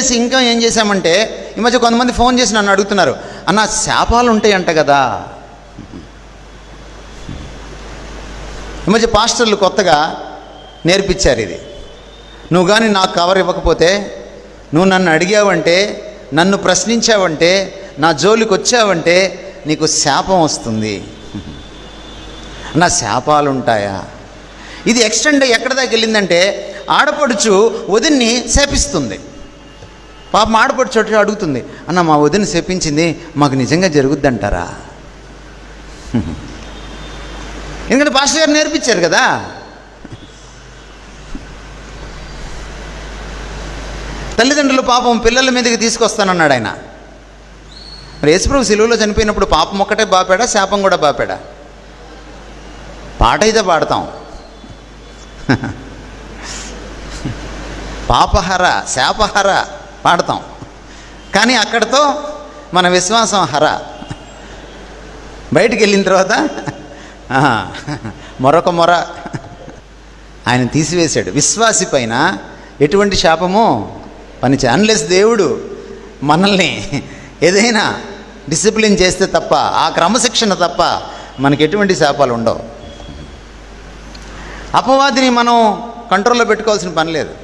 చేసి ఇంకా ఏం చేశామంటే ఈ మధ్య కొంతమంది ఫోన్ చేసి నన్ను అడుగుతున్నారు అన్న శాపాలు ఉంటాయంట కదా. ఈ మధ్య పాస్టర్లు కొత్తగా నేర్పించారు ఇది. నువ్వు కానీ నాకు కవర్ ఇవ్వకపోతే నువ్వు నన్ను అడిగావంటే నన్ను ప్రశ్నించావంటే నా జోలికి వచ్చావంటే నీకు శాపం వస్తుంది. నా శాపాలు ఉంటాయా ఇది ఎక్స్టెండ్ ఎక్కడ దాకా వెళ్ళిందంటే ఆడపడుచు వదిన్ని శాపిస్తుంది. పాప ఆడపడుచు చోట అడుగుతుంది అన్న మా వదిన చెప్పించింది మాకు నిజంగా జరుగుద్దంటారా? ఎందుకంటే పాస్టర్ గారు నేర్పించారు కదా. తల్లిదండ్రులు పాపం పిల్లల మీదకి తీసుకొస్తానన్నాడు ఆయన. మరి యేసుప్రభు సిలువలో చనిపోయినప్పుడు పాపం ఒక్కటే బాపాడా శాపం కూడా బాపాడా? పాట అయితే పాడతాం. పాపహర శాపహర. పాడతాం. కానీ అక్కడితో మన విశ్వాసం హర. బయటికి వెళ్ళిన తర్వాత మరొక మొర. ఆయన తీసివేశాడు. విశ్వాసి పైన ఎటువంటి శాపము పనిచే. అన్లెస్ దేవుడు మనల్ని ఏదైనా డిసిప్లిన్ చేస్తే తప్ప ఆ క్రమశిక్షణ తప్ప మనకి ఎటువంటి శాపాలు ఉండవు. అపవాదిని మనం కంట్రోల్లో పెట్టుకోవాల్సిన పని లేదు.